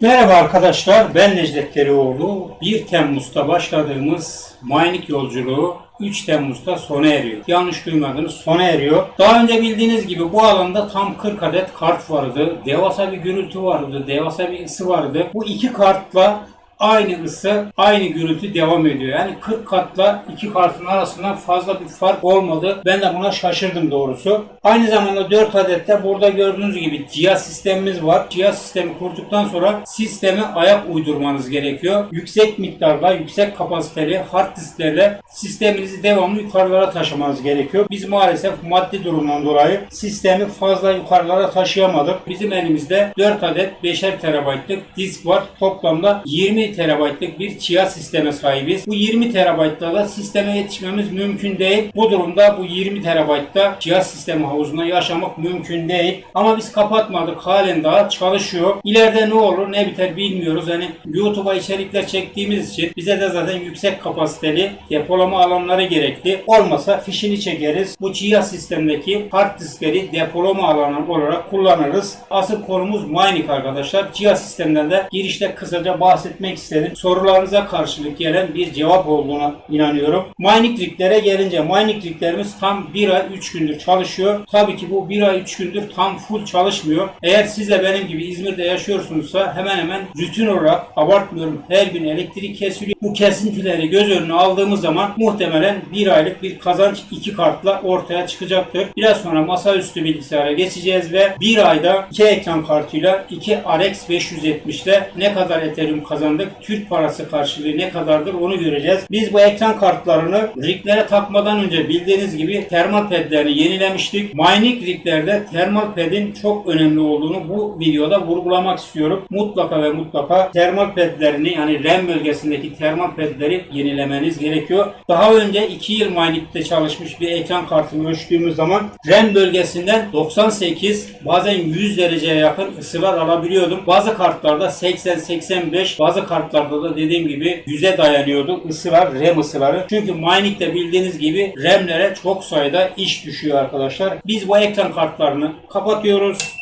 Merhaba arkadaşlar, ben Necdet Derioğlu. 1 Temmuz'da başladığımız Mining yolculuğu 3 Temmuz'da sona eriyor. Yanlış duymadınız, sona eriyor. Daha önce bildiğiniz gibi bu alanda tam 40 adet kart vardı. Devasa bir gürültü vardı, devasa bir ısı vardı. Bu iki kartla aynı ısı, aynı gürültü devam ediyor. Yani 40 katla iki kartın arasında fazla bir fark olmadı. Ben de buna şaşırdım doğrusu. Aynı zamanda 4 adet de burada gördüğünüz gibi cihaz sistemimiz var. Cihaz sistemi kurduktan sonra sisteme ayak uydurmanız gerekiyor. Yüksek miktarda, yüksek kapasiteli hard disklerle sisteminizi devamlı yukarılara taşımanız gerekiyor. Biz maalesef maddi durumdan dolayı sistemi fazla yukarılara taşıyamadık. Bizim elimizde 4 adet 5'er terabaytlık disk var. Toplamda 20 terabaytlık bir cihaz sisteme sahibiz. Bu 20 terabaytla da sisteme yetişmemiz mümkün değil. Bu durumda bu 20 terabaytta cihaz sistemi havuzunda yaşamak mümkün değil. Ama biz kapatmadık. Halen daha çalışıyor. İleride ne olur ne biter bilmiyoruz. Hani YouTube'a içerikler çektiğimiz için bize de zaten yüksek kapasiteli depolama alanları gerekli. Olmasa fişini çekeriz. Bu cihaz sistemdeki hard diskleri depolama alanı olarak kullanırız. Asıl konumuz mining arkadaşlar. Cihaz sistemden de girişte kısaca bahsetmek istedim. Sorularınıza karşılık gelen bir cevap olduğuna inanıyorum. Mining riglere gelince mining riglerimiz tam 1 ay 3 gündür çalışıyor. Tabii ki bu 1 ay 3 gündür tam full çalışmıyor. Eğer siz de benim gibi İzmir'de yaşıyorsunuzsa hemen hemen rutin olarak abartmıyorum her gün elektrik kesiliyor. Bu kesintileri göz önüne aldığımız zaman muhtemelen 1 aylık bir kazanç iki kartla ortaya çıkacaktır. Biraz sonra masaüstü bilgisayara geçeceğiz ve bir ayda 2 ekran kartıyla 2 RX 570 ile ne kadar Ethereum kazandık, Türk parası karşılığı ne kadardır onu göreceğiz. Biz bu ekran kartlarını riglere takmadan önce bildiğiniz gibi termal pedlerini yenilemiştik. Mining riglerde termal pedin çok önemli olduğunu bu videoda vurgulamak istiyorum. Mutlaka ve mutlaka termal pedlerini yani RAM bölgesindeki termal pedleri yenilemeniz gerekiyor. Daha önce 2 yıl mining'de çalışmış bir ekran kartını ölçtüğümüz zaman RAM bölgesinden 98 bazen 100 dereceye yakın ısılar alabiliyordum. Bazı kartlarda 80-85 bazı kartlarda da dediğim gibi 100'e dayanıyordu ısılar RAM ısıları. Çünkü mining'de bildiğiniz gibi RAM'lere çok sayıda iş düşüyor arkadaşlar. Biz bu ekran kartlarını kapatıyoruz.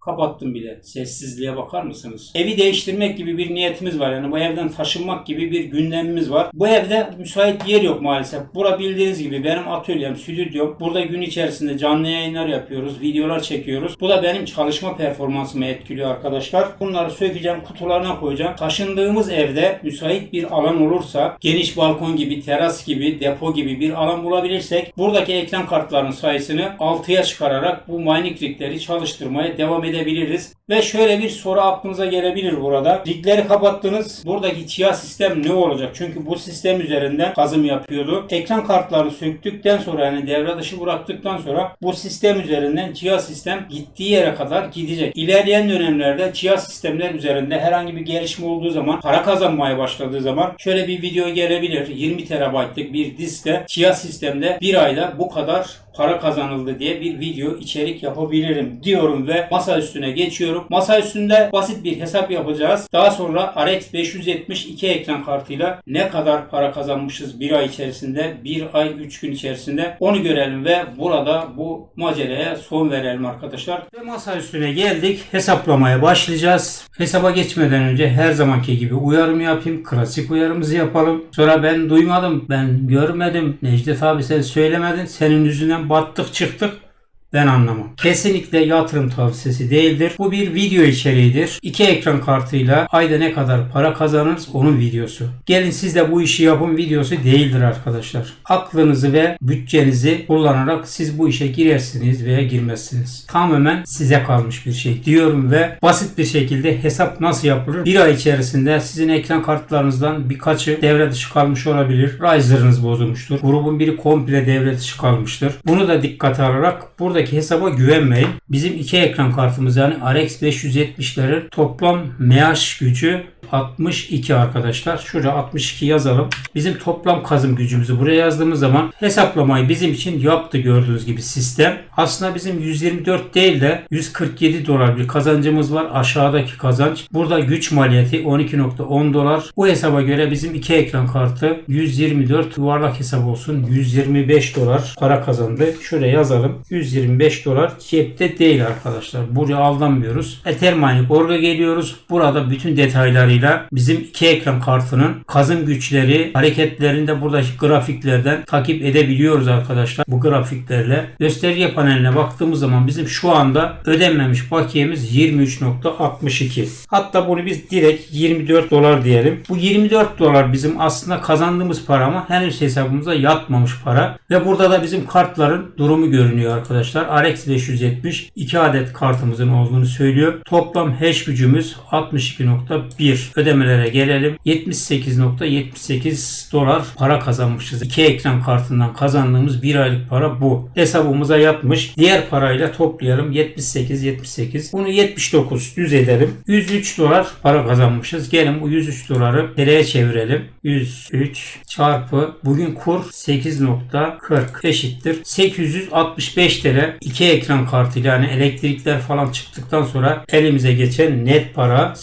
Kapattım bile. Sessizliğe bakar mısınız? Evi değiştirmek gibi bir niyetimiz var. Yani bu evden taşınmak gibi bir gündemimiz var. Bu evde müsait yer yok maalesef. Bura bildiğiniz gibi benim atölyem, stüdyom. Burada gün içerisinde canlı yayınlar yapıyoruz, videolar çekiyoruz. Bu da benim çalışma performansımı etkiliyor arkadaşlar. Bunları sökeceğim, kutularına koyacağım. Taşındığımız evde müsait bir alan olursa, geniş balkon gibi, teras gibi, depo gibi bir alan bulabilirsek buradaki ekran kartlarının sayısını 6'ya çıkararak bu mining rigleri çalıştırmaya devam edebiliriz. Ve şöyle bir soru aklınıza gelebilir burada. Rigleri kapattınız. Buradaki cihaz sistem ne olacak? Çünkü bu sistem üzerinden kazım yapıyordu. Ekran kartlarını söktükten sonra yani devre dışı bıraktıktan sonra bu sistem üzerinden cihaz sistem gittiği yere kadar gidecek. İlerleyen dönemlerde cihaz sistemler üzerinde herhangi bir gelişme olduğu zaman para kazanmaya başladığı zaman şöyle bir video gelebilir. 20 terabaytlık bir diskte cihaz sistemde bir ayda bu kadar para kazanıldı diye bir video içerik yapabilirim diyorum ve masa üstüne geçiyorum. Masa üstünde basit bir hesap yapacağız. Daha sonra RX 572 ekran kartıyla ne kadar para kazanmışız bir ay içerisinde, bir ay 3 gün içerisinde onu görelim ve burada bu maceraya son verelim arkadaşlar. Ve masa üstüne geldik. Hesaplamaya başlayacağız. Hesaba geçmeden önce her zamanki gibi uyarım yapayım. Klasik uyarımızı yapalım. Sonra ben duymadım, ben görmedim. Necdet abi sen söylemedin. Senin yüzünden battık çıktık. Ben anlamam. Kesinlikle yatırım tavsiyesi değildir. Bu bir video içeriğidir. İki ekran kartıyla ayda ne kadar para kazanırız onun videosu. Gelin siz de bu işi yapın videosu değildir arkadaşlar. Aklınızı ve bütçenizi kullanarak siz bu işe girersiniz veya girmezsiniz. Tamamen size kalmış bir şey diyorum ve basit bir şekilde hesap nasıl yapılır? Bir ay içerisinde sizin ekran kartlarınızdan birkaçı devre dışı kalmış olabilir. Riser'ınız bozulmuştur. Grubun biri komple devre dışı kalmıştır. Bunu da dikkate alarak burada buradaki hesaba güvenmeyin. Bizim iki ekran kartımız yani RX 570'lerin toplam MH gücü 62 arkadaşlar. Şuraya 62 yazalım. Bizim toplam kazım gücümüzü buraya yazdığımız zaman hesaplamayı bizim için yaptı gördüğünüz gibi sistem. Aslında bizim 124 değil de 147 dolar bir kazancımız var. Aşağıdaki kazanç. Burada güç maliyeti 12.10 dolar. Bu hesaba göre bizim iki ekran kartı 124 yuvarlak hesap olsun 125 dolar para kazandı. Şuraya yazalım. 125 dolar cepte değil arkadaşlar. Buraya aldanmıyoruz. Ethermining Org'a geliyoruz. Burada bütün detaylarıyla bizim iki ekran kartının kazım güçleri, hareketlerinde buradaki grafiklerden takip edebiliyoruz arkadaşlar. Bu grafiklerle gösterge paneline baktığımız zaman bizim şu anda ödenmemiş bakiyemiz 23.62. Hatta bunu biz direkt 24 dolar diyelim. Bu 24 dolar bizim aslında kazandığımız para ama henüz hesabımıza yatmamış para. Ve burada da bizim kartların durumu görünüyor arkadaşlar. RX 570 2 adet kartımızın olduğunu söylüyor. Toplam hash gücümüz 62.1. Ödemelere gelelim. 78.78 dolar para kazanmışız. 2 ekran kartından kazandığımız bir aylık para bu. Hesabımıza yatmış. Diğer parayla toplayalım. 78 78. Bunu 79 düz edelim. 103 dolar para kazanmışız. Gelin bu 103 doları TL'ye çevirelim. 103 çarpı bugün kur 8.40 eşittir. 865 TL 2 ekran kartıyla yani elektrikler falan çıktıktan sonra elimize geçen net para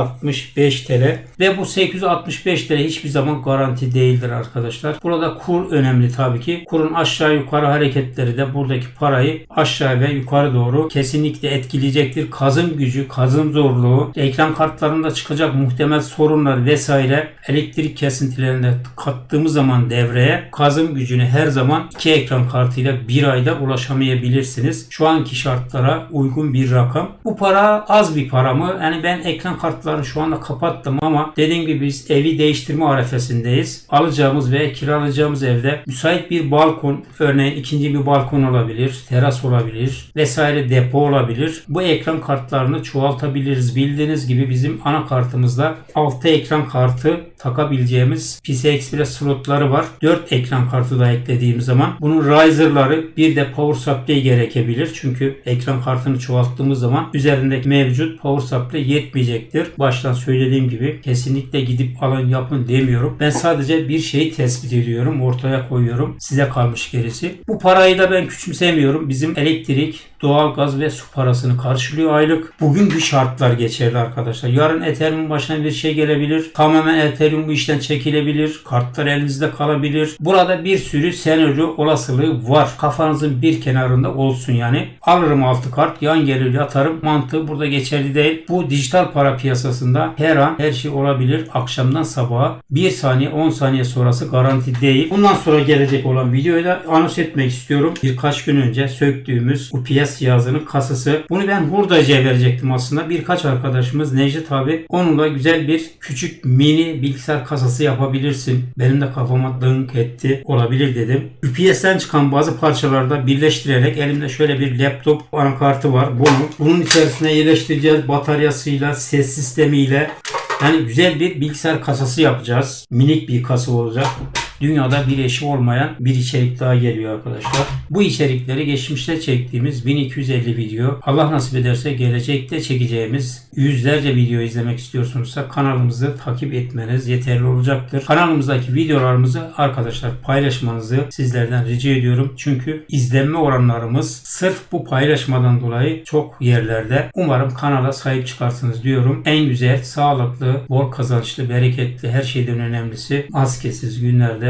865 TL ve bu 865 TL hiçbir zaman garanti değildir arkadaşlar. Burada kur önemli tabii ki. Kurun aşağı yukarı hareketleri de buradaki parayı aşağı ve yukarı doğru kesinlikle etkileyecektir. Kazım gücü, kazım zorluğu, ekran kartlarında çıkacak muhtemel sorunlar vesaire elektrik kesintilerinde kattığımız zaman devreye kazım gücüne her zaman iki ekran kartıyla bir ayda ulaşamayabilirsiniz. Şu anki şartlara uygun bir rakam. Bu para az bir para mı? Yani ben ekran kartlarını şu anda kapattım ama dediğim gibi biz evi değiştirme arefesindeyiz. Alacağımız ve kiralayacağımız evde müsait bir balkon, örneğin ikinci bir balkon olabilir, teras olabilir vesaire depo olabilir. Bu ekran kartlarını çoğaltabiliriz. Bildiğiniz gibi bizim anakartımızda 6 ekran kartı takabileceğimiz PCI Express slotları var. 4 ekran kartı da eklediğimiz zaman bunun riser'ları bir de power supply gerekebilir. Çünkü ekran kartını çoğalttığımız zaman üzerindeki mevcut power supply yetmeyecektir. Baştan söylediğim gibi kesinlikle gidip alın yapın demiyorum. Ben sadece bir şeyi tespit ediyorum. Ortaya koyuyorum. Size kalmış gerisi. Bu parayı da ben küçümsemiyorum. Bizim elektrik, doğalgaz ve su parasını karşılıyor aylık. Bugünkü şartlar geçerli arkadaşlar. Yarın Ethereum başına bir şey gelebilir. Tamamen Ethereum bu işten çekilebilir. Kartlar elinizde kalabilir. Burada bir sürü senaryo olasılığı var. Kafanızın bir kenarında olsun yani. Alırım altı kart yan gelir yatarım. Mantığı burada geçerli değil. Bu dijital para piyasasında her an her şey olabilir. Akşamdan sabaha 1 saniye 10 saniye sonrası garanti değil. Bundan sonra gelecek olan videoyu da anons etmek istiyorum. Birkaç gün önce söktüğümüz UPS cihazının kasası. Bunu ben hurdacıya verecektim aslında. Birkaç arkadaşımız Necdet abi onunla güzel bir küçük mini bilgisayar kasası yapabilirsin. Benim de kafama dınk etti. Olabilir dedim. UPS'ten çıkan bazı parçalarda birleştirerek elimde şöyle bir laptop anakartı var. Bunu bunun içerisine yerleştireceğiz bataryasıyla, ses sistemiyle. Yani güzel bir bilgisayar kasası yapacağız. Minik bir kasa olacak. Dünyada bir eşi olmayan bir içerik daha geliyor arkadaşlar. Bu içerikleri geçmişte çektiğimiz 1250 video. Allah nasip ederse gelecekte çekeceğimiz yüzlerce video izlemek istiyorsunuzsa kanalımızı takip etmeniz yeterli olacaktır. Kanalımızdaki videolarımızı arkadaşlar paylaşmanızı sizlerden rica ediyorum. Çünkü izlenme oranlarımız sırf bu paylaşmadan dolayı çok yerlerde. Umarım kanala sahip çıkarsınız diyorum. En güzel, sağlıklı, bol kazançlı, bereketli her şeyden önemlisi maskesiz günlerde